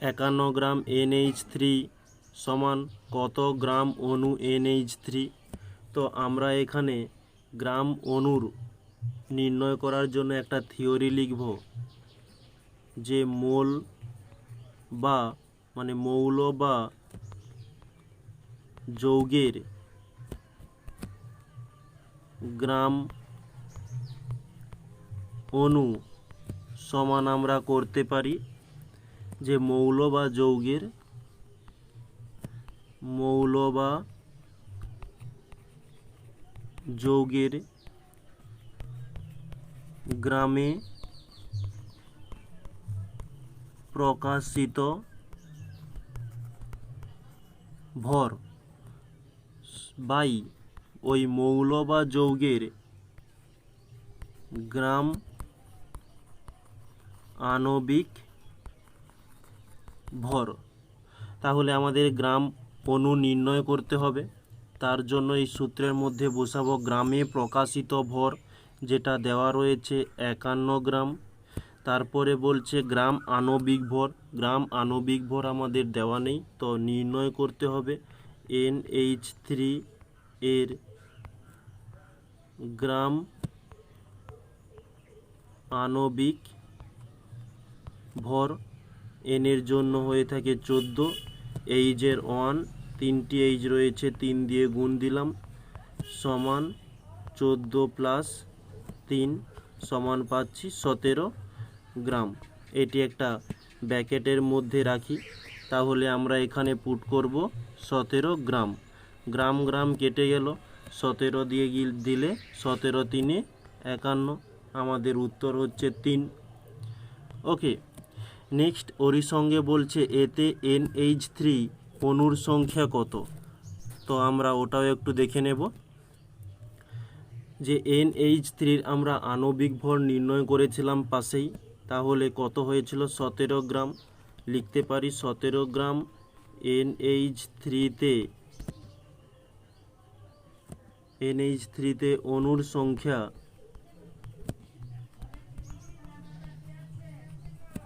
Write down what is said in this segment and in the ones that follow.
একান্ন গ্রাম NH three সমান কত গ্রাম অণু এনএইচ থ্রি? তো আমরা এখানে গ্রাম অণুর নির্ণয় করার জন্য একটা থিওরি লিখব যে মোল বা মানে মৌল বা যৌগের গ্রাম অণু সমান আমরা করতে পারি। যে মৌল বা যৌগের মৌল বা যৌগের গ্রামে প্রকাশিত ভর বাই ওই মৌল বা যৌগের গ্রাম আণবিক ভর। তাহলে আমাদের গ্রাম অণু নির্ণয় করতে হবে। তার জন্য এই সূত্রের মধ্যে বসাবো গ্রামে প্রকাশিত ভর, যেটা দেওয়া রয়েছে একান্ন গ্রাম। তারপরে বলছে গ্রাম আণবিক ভর। গ্রাম আণবিক ভর আমাদের দেওয়া নেই, তো নির্ণয় করতে হবে। এন এইচ থ্রি এর গ্রাম আণবিক ভর এনের জন্য হয়ে থাকে চোদ্দ। এইচের ওয়ান, তিনটি এইচ রয়েছে, তিন দিয়ে গুণ দিলাম। সমান চোদ্দ প্লাস তিন সমান পাচ্ছি সতেরো গ্রাম। এটি একটা ব্যাকেটের মধ্যে রাখি। তাহলে আমরা এখানে পুট করব সতেরো গ্রাম। গ্রাম গ্রাম কেটে গেল। সতেরো দিয়ে দিলে সতেরো তিনে একান্ন। আমাদের উত্তর হচ্ছে তিন। ওকে নেক্সট ওরই সঙ্গে বলছে, এতে এন এইচ থ্রি অণুর সংখ্যা কত? তো আমরা ওটাও একটু দেখে নেব। যে এন এইচ থ্রির আমরা আণবিক ভর নির্ণয় করেছিলাম পাশেই, তাহলে কত হয়েছিল? সতেরো গ্রাম। লিখতে পারি, সতেরো গ্রাম এন এইচ থ্রিতে এন এইচ থ্রিতে অণুর সংখ্যা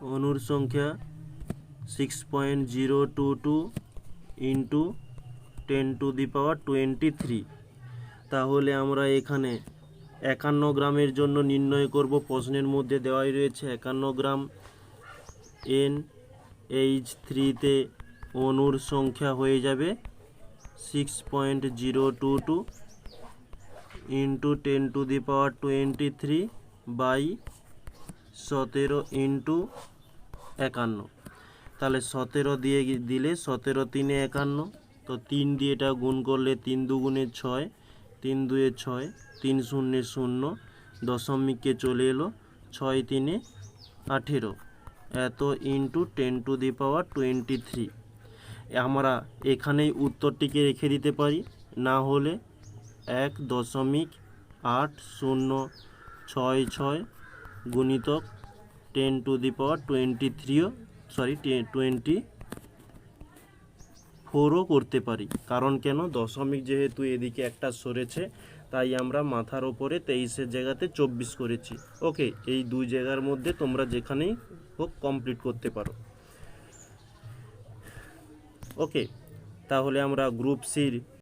অণুর সংখ্যা six point zero two two into ten to the power twenty three তাহলে আমরা এখানে একান্ন গ্রামের জন্য নির্ণয় করব। প্রশ্নের মধ্যে দেওয়াই রয়েছে একান্ন গ্রাম এন এইচ থ্রিতে অণুর সংখ্যা হয়ে যাবে six point zero two two into ten to the power twenty three by সতেরো ইন্টু একান্ন। তাহলে সতেরো দিয়ে দিলে সতেরো তিনে একান্ন। তো তিন দিয়ে এটা গুণ করলে তিন দুগুণে ছয়, তিন দুয়ে ছয়, তিন শূন্য শূন্য দশমিককে চলে এলো ছয় তিনে আঠেরো। এত into ten to the power twenty three আমরা এখানেই উত্তরটিকে রেখে দিতে পারি, না হলে এক দশমিক আট শূন্য ছয় ছয় গুণিতক ten to the power twenty থ্রিও sorry twenty ফোরও করতে পারি। কারণ কেন? দশমিক যেহেতু এদিকে একটা সরেছে, তাই আমরা মাথার ওপরে তেইশের জায়গাতে চব্বিশ করেছি। ওকে এই দুই জায়গার মধ্যে তোমরা যেখানেই হোক কমপ্লিট করতে পারো। ওকে তাহলে আমরা গ্রুপ সির